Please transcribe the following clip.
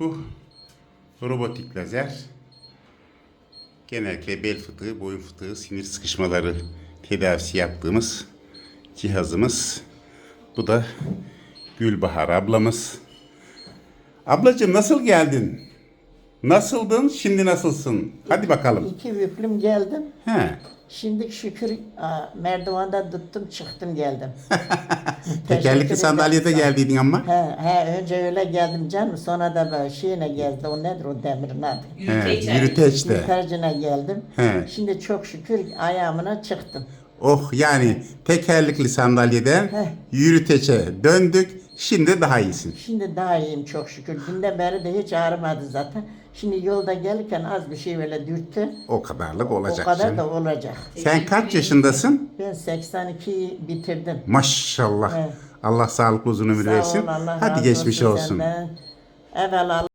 Bu robotik lazer genellikle bel fıtığı, boyun fıtığı, sinir sıkışmaları tedavisi yaptığımız cihazımız. Bu da Gülbahar ablamız. Ablacığım nasıl geldin? Nasıldın, şimdi nasılsın? Hadi bakalım. İki büklüm geldim. He. Şimdi şükür aa, merdivanda tuttum çıktım geldim. Tekerlekli sandalyede geldiydin ama. He, he, önce öyle geldim canım sonra da böyle şeyine geldi o nedir o demirin adı. He, Yürüteç. yürüteçte. Yukarıcına geldim. He. Şimdi çok şükür ayağımına çıktım. Oh yani tekerlekli sandalyeden Heh. yürüteçe döndük. Şimdi daha iyisin. Şimdi daha iyiyim çok şükür. Dünden beri de hiç ağrımadı zaten. Şimdi yolda gelirken az bir şey böyle dürttü. O kadarlık O olacak. kadar şimdi. da olacak. Sen kaç yaşındasın? Ben 82'yi bitirdim. Maşallah. Evet. Allah sağlık uzun ömür Sağ versin. ol, Allah Hadi geçmiş olsun. senden. Evvel Allah